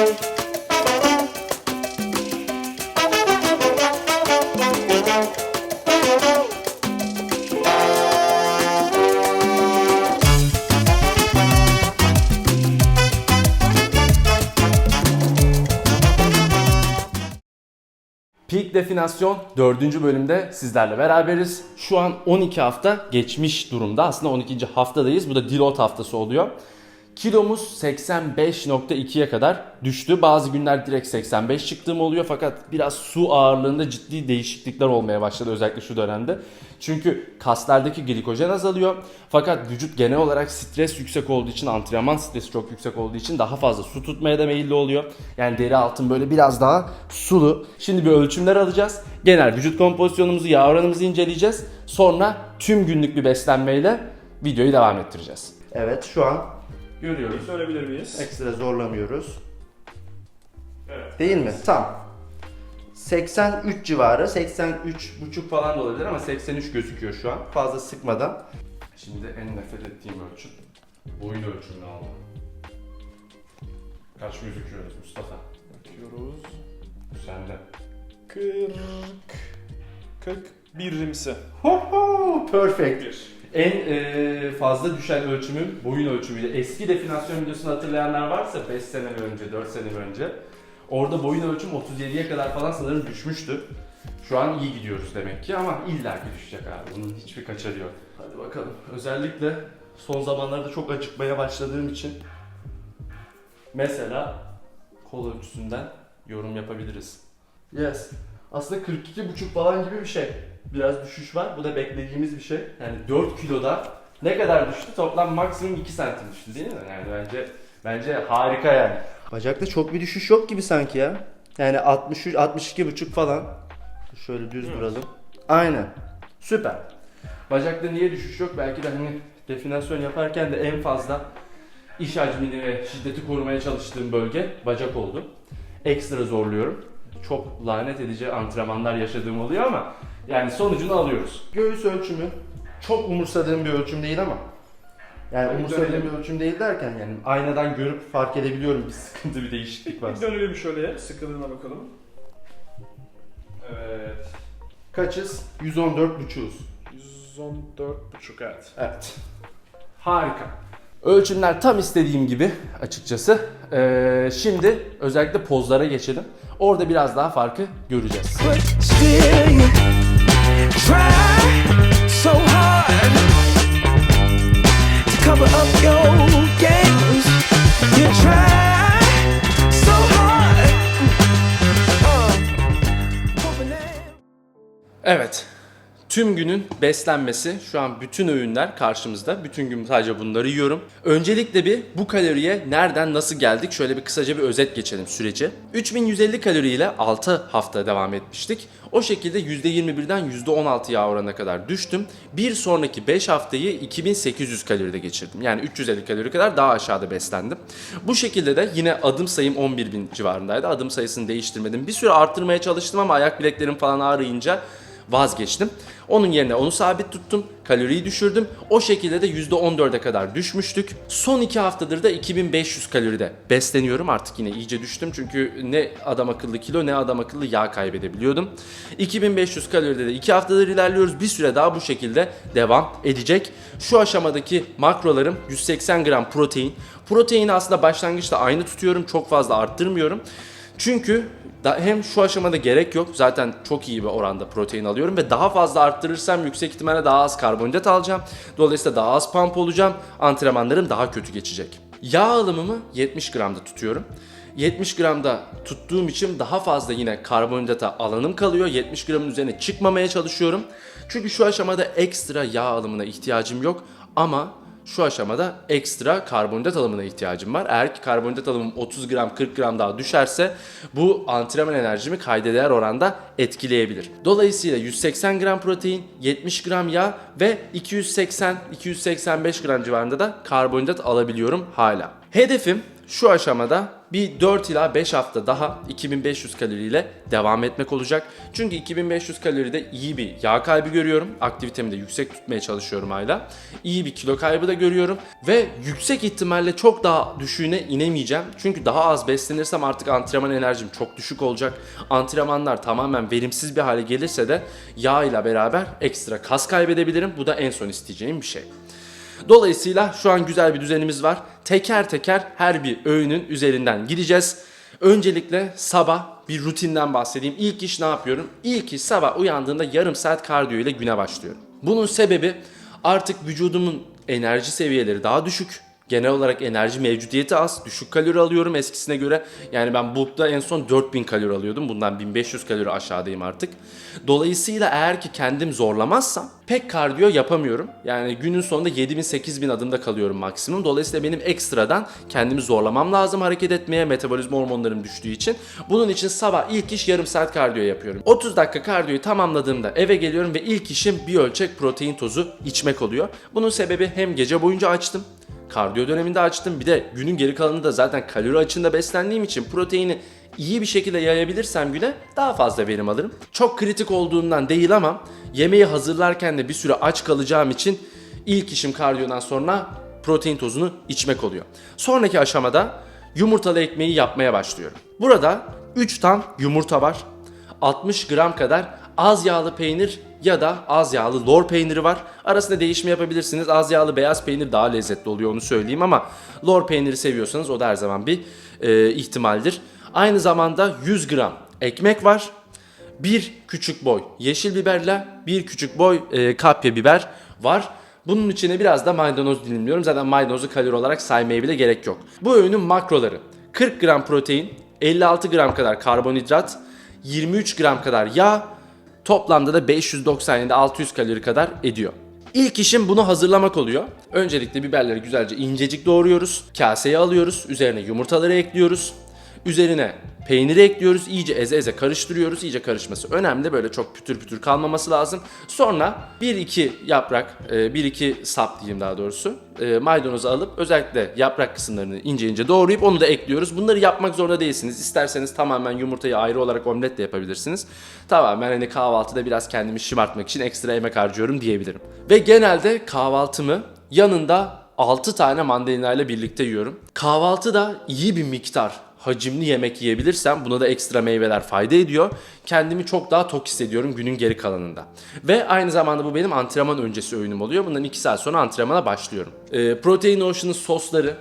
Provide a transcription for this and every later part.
Peak Definasyon 4. bölümde sizlerle beraberiz. Şu an 12 hafta geçmiş durumda. Aslında 12. haftadayız. Bu da deload haftası oluyor. Kilomuz 85.2'ye kadar düştü. Bazı günler direkt 85 çıktığım oluyor fakat biraz su ağırlığında ciddi değişiklikler olmaya başladı özellikle şu dönemde. Çünkü kaslardaki glikojen azalıyor. Fakat vücut genel olarak stres yüksek olduğu için, antrenman stresi çok yüksek olduğu için daha fazla su tutmaya da meyilli oluyor. Yani deri altın böyle biraz daha sulu. Şimdi bir ölçümler alacağız. Genel vücut kompozisyonumuzu, yağ oranımızı inceleyeceğiz. Sonra tüm günlük bir beslenmeyle videoyu devam ettireceğiz. Evet şu an Görüyoruz. Söyleyebilir miyiz? ekstra zorlamıyoruz. Evet. Değil mi? Tam. 83 civarı. 83 buçuk falan da olabilir ama 83 gözüküyor şu an. fazla sıkmadan. Şimdi en nefret ettiğim ölçüm. Boyun ölçümünü alma. Kaç gözüküyoruz Mustafa? Bakıyoruz. Sende. 40 41 rimsi. Hoho, perfect. 1. En e, fazla düşen ölçümüm boyun ölçümüydü. Eski definasyon videosunu hatırlayanlar varsa 5 sene önce, 4 sene önce. Orada boyun ölçüm 37'ye kadar falan sanırım düşmüştü. Şu an iyi gidiyoruz demek ki ama illaki düşecek abi. Bunun hiçbir kaçarı yok. Hadi bakalım. Özellikle son zamanlarda çok acıkmaya başladığım için mesela kol ölçüsünden yorum yapabiliriz. Yes. Aslında 42,5 falan gibi bir şey. Biraz düşüş var. Bu da beklediğimiz bir şey. Yani 4 kiloda ne kadar düştü? Toplam maksimum 2 santim düştü değil mi? Yani bence bence harika yani. Bacakta çok bir düşüş yok gibi sanki ya. Yani 63 62 buçuk falan. Şöyle düz Evet. duralım. Aynen. Süper. Bacakta niye düşüş yok? Belki de hani definasyon yaparken de en fazla iş hacmini ve şiddeti korumaya çalıştığım bölge bacak oldu. Ekstra zorluyorum. Çok lanet edici antrenmanlar yaşadığım oluyor ama yani sonucunu alıyoruz. Göğüs ölçümü çok umursadığım bir ölçüm değil ama. Yani Tabii umursadığım dönelim. bir ölçüm değil derken yani aynadan görüp fark edebiliyorum bir sıkıntı bir değişiklik var. Bir dönelim şöyle sıkılığına bakalım. Evet. Kaçız? 114 buçuğuz. 114 buçuk evet. Evet. Harika. Ölçümler tam istediğim gibi açıkçası. Ee, şimdi özellikle pozlara geçelim. Orada biraz daha farkı göreceğiz. Try so hard to cover up your games. You try so hard, uh. Evet. Tüm günün beslenmesi şu an bütün öğünler karşımızda. Bütün gün sadece bunları yiyorum. Öncelikle bir bu kaloriye nereden nasıl geldik şöyle bir kısaca bir özet geçelim süreci. 3150 kaloriyle 6 hafta devam etmiştik. O şekilde %21'den %16 yağ oranına kadar düştüm. Bir sonraki 5 haftayı 2800 kaloride geçirdim. Yani 350 kalori kadar daha aşağıda beslendim. Bu şekilde de yine adım sayım 11.000 civarındaydı. Adım sayısını değiştirmedim. Bir süre arttırmaya çalıştım ama ayak bileklerim falan ağrıyınca vazgeçtim. Onun yerine onu sabit tuttum. Kaloriyi düşürdüm. O şekilde de %14'e kadar düşmüştük. Son 2 haftadır da 2500 kaloride besleniyorum. Artık yine iyice düştüm. Çünkü ne adam akıllı kilo ne adam akıllı yağ kaybedebiliyordum. 2500 kaloride de 2 haftadır ilerliyoruz. Bir süre daha bu şekilde devam edecek. Şu aşamadaki makrolarım 180 gram protein. Proteini aslında başlangıçta aynı tutuyorum. Çok fazla arttırmıyorum. Çünkü hem şu aşamada gerek yok. Zaten çok iyi bir oranda protein alıyorum ve daha fazla arttırırsam yüksek ihtimalle daha az karbonhidrat alacağım. Dolayısıyla daha az pump olacağım. Antrenmanlarım daha kötü geçecek. Yağ alımımı 70 gramda tutuyorum. 70 gramda tuttuğum için daha fazla yine karbonhidrata alanım kalıyor. 70 gramın üzerine çıkmamaya çalışıyorum. Çünkü şu aşamada ekstra yağ alımına ihtiyacım yok ama şu aşamada ekstra karbonhidrat alımına ihtiyacım var. Eğer ki karbonhidrat alımım 30 gram 40 gram daha düşerse bu antrenman enerjimi kayda değer oranda etkileyebilir. Dolayısıyla 180 gram protein, 70 gram yağ ve 280-285 gram civarında da karbonhidrat alabiliyorum hala. Hedefim şu aşamada bir 4 ila 5 hafta daha 2500 kaloriyle devam etmek olacak. Çünkü 2500 kaloride iyi bir yağ kaybı görüyorum. Aktivitemi de yüksek tutmaya çalışıyorum hala. İyi bir kilo kaybı da görüyorum. Ve yüksek ihtimalle çok daha düşüğüne inemeyeceğim. Çünkü daha az beslenirsem artık antrenman enerjim çok düşük olacak. Antrenmanlar tamamen verimsiz bir hale gelirse de yağ ile beraber ekstra kas kaybedebilirim. Bu da en son isteyeceğim bir şey. Dolayısıyla şu an güzel bir düzenimiz var. Teker teker her bir öğünün üzerinden gideceğiz. Öncelikle sabah bir rutinden bahsedeyim. İlk iş ne yapıyorum? İlk iş sabah uyandığımda yarım saat kardiyo ile güne başlıyorum. Bunun sebebi artık vücudumun enerji seviyeleri daha düşük. Genel olarak enerji mevcudiyeti az. Düşük kalori alıyorum eskisine göre. Yani ben bulkta en son 4000 kalori alıyordum. Bundan 1500 kalori aşağıdayım artık. Dolayısıyla eğer ki kendim zorlamazsam pek kardiyo yapamıyorum. Yani günün sonunda 7000-8000 adımda kalıyorum maksimum. Dolayısıyla benim ekstradan kendimi zorlamam lazım hareket etmeye. Metabolizma hormonlarım düştüğü için. Bunun için sabah ilk iş yarım saat kardiyo yapıyorum. 30 dakika kardiyoyu tamamladığımda eve geliyorum ve ilk işim bir ölçek protein tozu içmek oluyor. Bunun sebebi hem gece boyunca açtım Kardiyo döneminde açtım. Bir de günün geri kalanında da zaten kalori açığında beslendiğim için proteini iyi bir şekilde yayabilirsem güne daha fazla verim alırım. Çok kritik olduğundan değil ama yemeği hazırlarken de bir süre aç kalacağım için ilk işim kardiyodan sonra protein tozunu içmek oluyor. Sonraki aşamada yumurtalı ekmeği yapmaya başlıyorum. Burada 3 tam yumurta var. 60 gram kadar az yağlı peynir ya da az yağlı lor peyniri var. Arasında değişme yapabilirsiniz. Az yağlı beyaz peynir daha lezzetli oluyor onu söyleyeyim ama lor peyniri seviyorsanız o da her zaman bir e, ihtimaldir. Aynı zamanda 100 gram ekmek var. Bir küçük boy yeşil biberle bir küçük boy e, kapya biber var. Bunun içine biraz da maydanoz dilimliyorum. Zaten maydanozu kalori olarak saymaya bile gerek yok. Bu öğünün makroları 40 gram protein, 56 gram kadar karbonhidrat, 23 gram kadar yağ, toplamda da 597-600 kalori kadar ediyor. İlk işim bunu hazırlamak oluyor. Öncelikle biberleri güzelce incecik doğruyoruz. Kaseye alıyoruz. Üzerine yumurtaları ekliyoruz. Üzerine peyniri ekliyoruz. İyice eze eze karıştırıyoruz. İyice karışması önemli. Böyle çok pütür pütür kalmaması lazım. Sonra 1-2 yaprak, 1-2 sap diyeyim daha doğrusu. e, Maydanozu alıp özellikle yaprak kısımlarını ince ince doğrayıp onu da ekliyoruz. Bunları yapmak zorunda değilsiniz. İsterseniz tamamen yumurtayı ayrı olarak omlet de yapabilirsiniz. Tamamen hani kahvaltıda biraz kendimi şımartmak için ekstra yemek harcıyorum diyebilirim. Ve genelde kahvaltımı yanında 6 tane mandalina ile birlikte yiyorum. Kahvaltıda iyi bir miktar hacimli yemek yiyebilirsem buna da ekstra meyveler fayda ediyor. Kendimi çok daha tok hissediyorum günün geri kalanında. Ve aynı zamanda bu benim antrenman öncesi öğünüm oluyor. Bundan 2 saat sonra antrenmana başlıyorum. Ee, Protein Ocean'ın sosları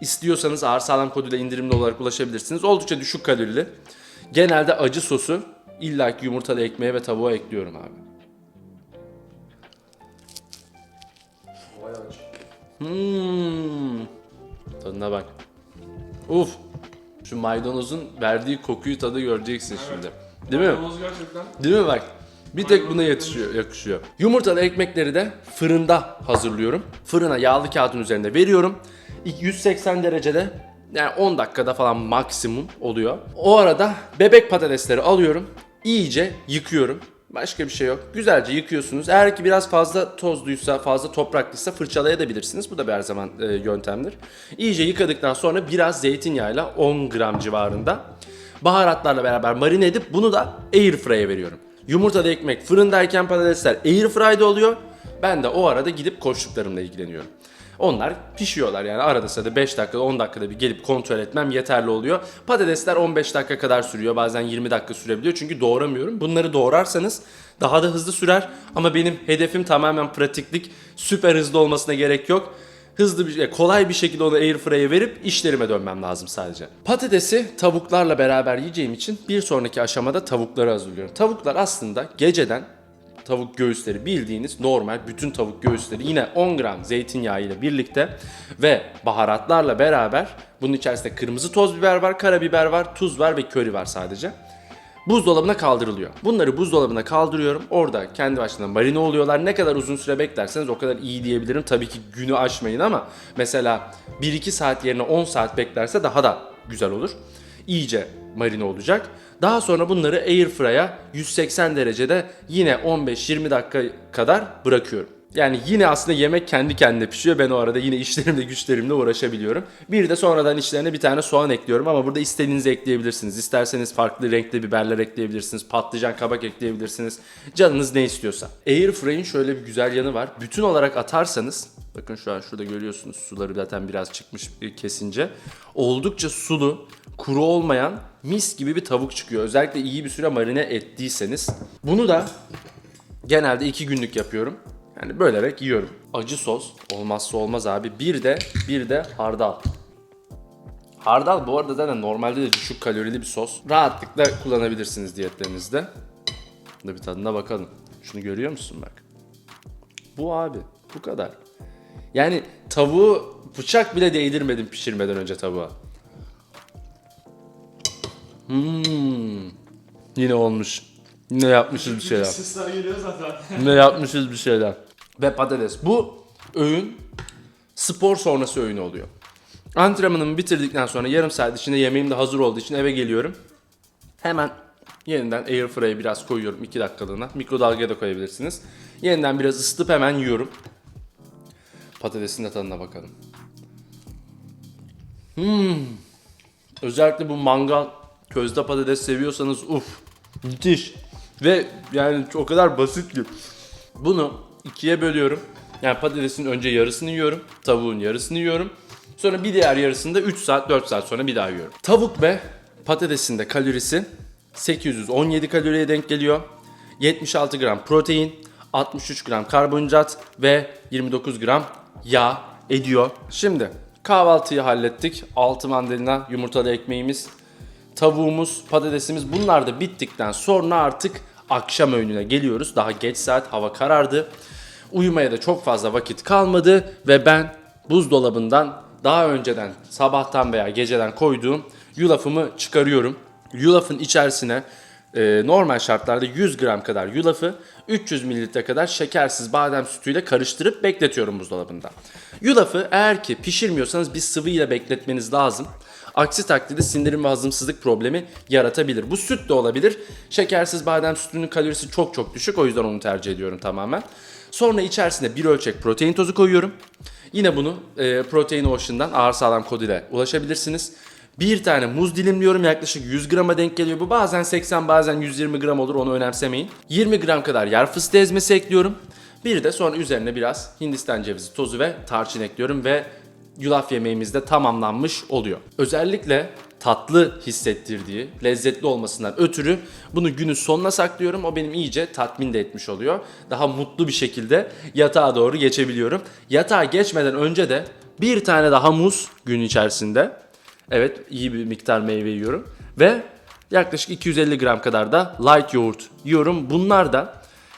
istiyorsanız ağır sağlam koduyla indirimli olarak ulaşabilirsiniz. Oldukça düşük kalorili. Genelde acı sosu illaki yumurtalı ekmeğe ve tavuğa ekliyorum abi. Hmm. Tadına bak. Uf. Şu maydanozun verdiği kokuyu tadı göreceksin şimdi. Değil mi? Maydanoz gerçekten. Değil mi bak? Bir tek buna yetişiyor, yakışıyor. Yumurtalı ekmekleri de fırında hazırlıyorum. Fırına yağlı kağıdın üzerinde veriyorum. 180 derecede yani 10 dakikada falan maksimum oluyor. O arada bebek patatesleri alıyorum. iyice yıkıyorum. Başka bir şey yok. Güzelce yıkıyorsunuz. Eğer ki biraz fazla tozluysa, fazla topraklıysa fırçalayabilirsiniz. Bu da bir her zaman e, yöntemdir. İyice yıkadıktan sonra biraz zeytinyağıyla 10 gram civarında baharatlarla beraber marine edip bunu da airfry'e veriyorum. Yumurtalı ekmek fırındayken patatesler airfry'de oluyor. Ben de o arada gidip koştuklarımla ilgileniyorum. Onlar pişiyorlar yani arada sırada 5 dakikada 10 dakikada bir gelip kontrol etmem yeterli oluyor. Patatesler 15 dakika kadar sürüyor bazen 20 dakika sürebiliyor çünkü doğramıyorum. Bunları doğrarsanız daha da hızlı sürer ama benim hedefim tamamen pratiklik süper hızlı olmasına gerek yok. Hızlı bir kolay bir şekilde onu airfryer'e verip işlerime dönmem lazım sadece. Patatesi tavuklarla beraber yiyeceğim için bir sonraki aşamada tavukları hazırlıyorum. Tavuklar aslında geceden tavuk göğüsleri bildiğiniz normal bütün tavuk göğüsleri yine 10 gram zeytinyağı ile birlikte ve baharatlarla beraber bunun içerisinde kırmızı toz biber var, karabiber var, tuz var ve köri var sadece. Buzdolabına kaldırılıyor. Bunları buzdolabına kaldırıyorum. Orada kendi başına marine oluyorlar. Ne kadar uzun süre beklerseniz o kadar iyi diyebilirim. Tabii ki günü aşmayın ama mesela 1-2 saat yerine 10 saat beklerse daha da güzel olur. İyice marine olacak. Daha sonra bunları airfryer'a 180 derecede yine 15-20 dakika kadar bırakıyorum. Yani yine aslında yemek kendi kendine pişiyor. Ben o arada yine işlerimle güçlerimle uğraşabiliyorum. Bir de sonradan içlerine bir tane soğan ekliyorum ama burada istediğinizi ekleyebilirsiniz. İsterseniz farklı renkli biberler ekleyebilirsiniz. Patlıcan, kabak ekleyebilirsiniz. Canınız ne istiyorsa. Airfryer'in şöyle bir güzel yanı var. Bütün olarak atarsanız bakın şu an şurada görüyorsunuz suları zaten biraz çıkmış kesince. Oldukça sulu, kuru olmayan mis gibi bir tavuk çıkıyor. Özellikle iyi bir süre marine ettiyseniz. Bunu da Genelde iki günlük yapıyorum. Yani bölerek yiyorum. Acı sos olmazsa olmaz abi. Bir de bir de hardal. Hardal bu arada zaten normalde de düşük kalorili bir sos. Rahatlıkla kullanabilirsiniz diyetlerinizde. Da bir tadına bakalım. Şunu görüyor musun bak. Bu abi. Bu kadar. Yani tavuğu bıçak bile değdirmedim pişirmeden önce tavuğa. Hmm. Yine olmuş. Yine yapmışız bir şeyler. Sesler geliyor zaten. Ne yapmışız bir şeyler. Ve patates. Bu öğün spor sonrası öğün oluyor. Antrenmanımı bitirdikten sonra yarım saat içinde yemeğim de hazır olduğu için eve geliyorum. Hemen yeniden airfryer'e biraz koyuyorum 2 dakikalığına. Mikrodalgaya da koyabilirsiniz. Yeniden biraz ısıtıp hemen yiyorum. Patatesin de tadına bakalım. Hmm. Özellikle bu mangal közde patates seviyorsanız uf müthiş. Ve yani o kadar basit ki. Bunu ikiye bölüyorum. Yani patatesin önce yarısını yiyorum. Tavuğun yarısını yiyorum. Sonra bir diğer yarısını da 3 saat 4 saat sonra bir daha yiyorum. Tavuk ve patatesin de kalorisi 817 kaloriye denk geliyor. 76 gram protein, 63 gram karbonhidrat ve 29 gram yağ ediyor. Şimdi kahvaltıyı hallettik. 6 mandalina yumurtalı ekmeğimiz, tavuğumuz, patatesimiz bunlar da bittikten sonra artık akşam öğününe geliyoruz. Daha geç saat hava karardı. Uyumaya da çok fazla vakit kalmadı ve ben buzdolabından daha önceden sabahtan veya geceden koyduğum yulafımı çıkarıyorum. Yulafın içerisine e, normal şartlarda 100 gram kadar yulafı 300 mililitre kadar şekersiz badem sütüyle karıştırıp bekletiyorum buzdolabında. Yulafı eğer ki pişirmiyorsanız bir sıvı ile bekletmeniz lazım. Aksi takdirde sindirim ve hazımsızlık problemi yaratabilir. Bu süt de olabilir. Şekersiz badem sütünün kalorisi çok çok düşük o yüzden onu tercih ediyorum tamamen. Sonra içerisine bir ölçek protein tozu koyuyorum. Yine bunu e, Protein Ocean'dan ağır sağlam kod ile ulaşabilirsiniz. Bir tane muz dilimliyorum yaklaşık 100 grama denk geliyor. Bu bazen 80 bazen 120 gram olur onu önemsemeyin. 20 gram kadar yer fıstığı ezmesi ekliyorum. Bir de sonra üzerine biraz Hindistan cevizi tozu ve tarçın ekliyorum ve yulaf yemeğimiz de tamamlanmış oluyor. Özellikle tatlı hissettirdiği, lezzetli olmasından ötürü bunu günün sonuna saklıyorum. O benim iyice tatmin de etmiş oluyor. Daha mutlu bir şekilde yatağa doğru geçebiliyorum. Yatağa geçmeden önce de bir tane daha muz gün içerisinde. Evet iyi bir miktar meyve yiyorum. Ve yaklaşık 250 gram kadar da light yoğurt yiyorum. Bunlar da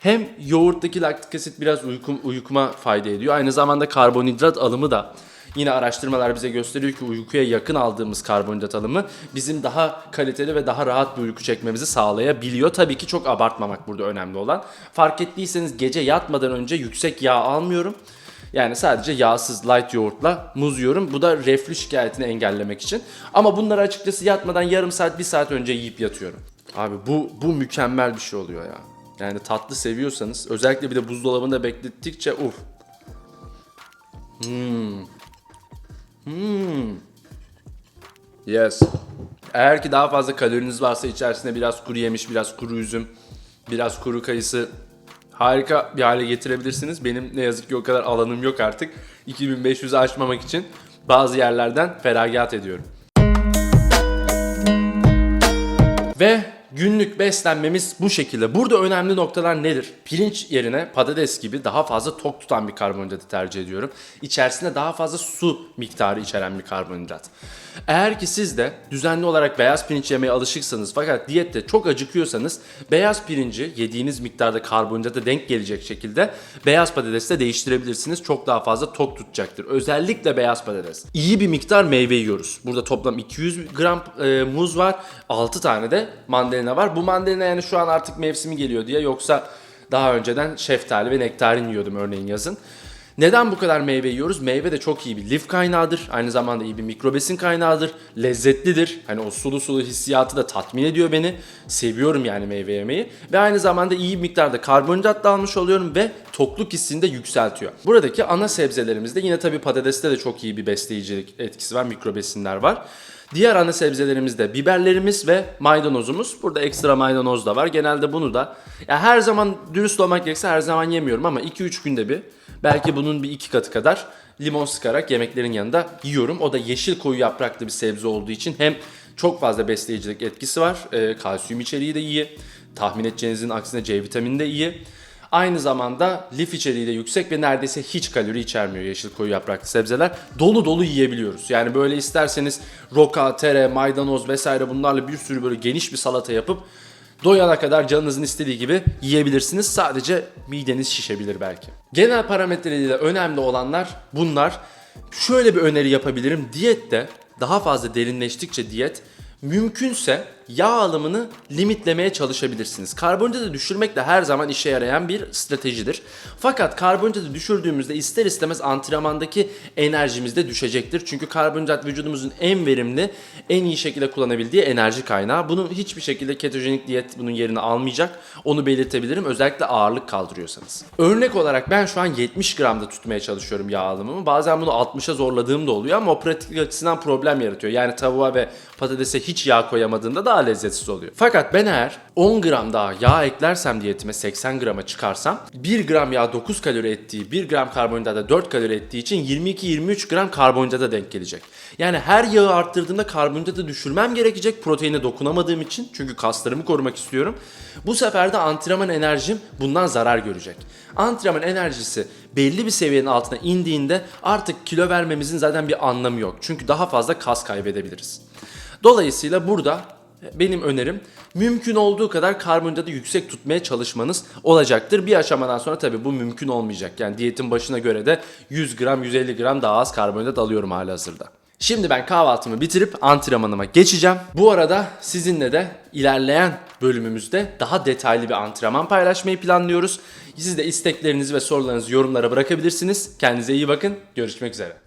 hem yoğurttaki laktik asit biraz uykum, uykuma fayda ediyor. Aynı zamanda karbonhidrat alımı da yine araştırmalar bize gösteriyor ki uykuya yakın aldığımız karbonhidrat alımı bizim daha kaliteli ve daha rahat bir uyku çekmemizi sağlayabiliyor. Tabii ki çok abartmamak burada önemli olan. Fark ettiyseniz gece yatmadan önce yüksek yağ almıyorum. Yani sadece yağsız light yoğurtla muz yiyorum. Bu da reflü şikayetini engellemek için. Ama bunları açıkçası yatmadan yarım saat, bir saat önce yiyip yatıyorum. Abi bu, bu mükemmel bir şey oluyor ya. Yani tatlı seviyorsanız özellikle bir de buzdolabında beklettikçe uf. Hmm. Hmm. Yes. Eğer ki daha fazla kaloriniz varsa içerisine biraz kuru yemiş, biraz kuru üzüm, biraz kuru kayısı harika bir hale getirebilirsiniz. Benim ne yazık ki o kadar alanım yok artık. 2500'ü aşmamak için bazı yerlerden feragat ediyorum. Ve günlük beslenmemiz bu şekilde. Burada önemli noktalar nedir? Pirinç yerine patates gibi daha fazla tok tutan bir karbonhidratı tercih ediyorum. İçerisinde daha fazla su miktarı içeren bir karbonhidrat. Eğer ki siz de düzenli olarak beyaz pirinç yemeye alışıksanız fakat diyette çok acıkıyorsanız beyaz pirinci yediğiniz miktarda karbonhidrata denk gelecek şekilde beyaz patatesle değiştirebilirsiniz. Çok daha fazla tok tutacaktır. Özellikle beyaz patates. İyi bir miktar meyve yiyoruz. Burada toplam 200 gram e, muz var. 6 tane de mandalina var. Bu mandalina yani şu an artık mevsimi geliyor diye yoksa daha önceden şeftali ve nektarin yiyordum örneğin yazın. Neden bu kadar meyve yiyoruz? Meyve de çok iyi bir lif kaynağıdır. Aynı zamanda iyi bir mikrobesin kaynağıdır. Lezzetlidir. Hani o sulu sulu hissiyatı da tatmin ediyor beni. Seviyorum yani meyve yemeyi. Ve aynı zamanda iyi bir miktarda karbonhidrat da almış oluyorum ve tokluk hissini de yükseltiyor. Buradaki ana sebzelerimizde yine tabii patateste de çok iyi bir besleyicilik etkisi var. Mikrobesinler var. Diğer ana sebzelerimizde biberlerimiz ve maydanozumuz. Burada ekstra maydanoz da var. Genelde bunu da ya her zaman dürüst olmak gerekirse her zaman yemiyorum ama 2-3 günde bir belki bunun bir iki katı kadar limon sıkarak yemeklerin yanında yiyorum. O da yeşil koyu yapraklı bir sebze olduğu için hem çok fazla besleyicilik etkisi var. e, kalsiyum içeriği de iyi. Tahmin edeceğinizin aksine C vitamini de iyi. Aynı zamanda lif içeriği de yüksek ve neredeyse hiç kalori içermiyor yeşil koyu yapraklı sebzeler. Dolu dolu yiyebiliyoruz. Yani böyle isterseniz roka, tere, maydanoz vesaire bunlarla bir sürü böyle geniş bir salata yapıp doyana kadar canınızın istediği gibi yiyebilirsiniz. Sadece mideniz şişebilir belki. Genel parametreleriyle önemli olanlar bunlar. Şöyle bir öneri yapabilirim. Diyette daha fazla derinleştikçe diyet mümkünse yağ alımını limitlemeye çalışabilirsiniz. Karbonhidratı düşürmek de her zaman işe yarayan bir stratejidir. Fakat karbonhidratı düşürdüğümüzde ister istemez antrenmandaki enerjimiz de düşecektir. Çünkü karbonhidrat vücudumuzun en verimli, en iyi şekilde kullanabildiği enerji kaynağı. Bunu hiçbir şekilde ketojenik diyet bunun yerini almayacak. Onu belirtebilirim. Özellikle ağırlık kaldırıyorsanız. Örnek olarak ben şu an 70 gramda tutmaya çalışıyorum yağ alımımı. Bazen bunu 60'a zorladığım da oluyor ama o pratik açısından problem yaratıyor. Yani tavuğa ve patatese hiç yağ koyamadığımda daha lezzetsiz oluyor. Fakat ben eğer 10 gram daha yağ eklersem diyetime 80 grama çıkarsam 1 gram yağ 9 kalori ettiği 1 gram karbonhidrata 4 kalori ettiği için 22-23 gram karbonhidrata denk gelecek. Yani her yağı arttırdığımda karbonhidratı düşürmem gerekecek proteine dokunamadığım için çünkü kaslarımı korumak istiyorum. Bu sefer de antrenman enerjim bundan zarar görecek. Antrenman enerjisi belli bir seviyenin altına indiğinde artık kilo vermemizin zaten bir anlamı yok. Çünkü daha fazla kas kaybedebiliriz. Dolayısıyla burada benim önerim mümkün olduğu kadar karbonhidratı yüksek tutmaya çalışmanız olacaktır. Bir aşamadan sonra tabii bu mümkün olmayacak. Yani diyetin başına göre de 100 gram 150 gram daha az karbonhidrat alıyorum hala hazırda. Şimdi ben kahvaltımı bitirip antrenmanıma geçeceğim. Bu arada sizinle de ilerleyen bölümümüzde daha detaylı bir antrenman paylaşmayı planlıyoruz. Siz de isteklerinizi ve sorularınızı yorumlara bırakabilirsiniz. Kendinize iyi bakın. Görüşmek üzere.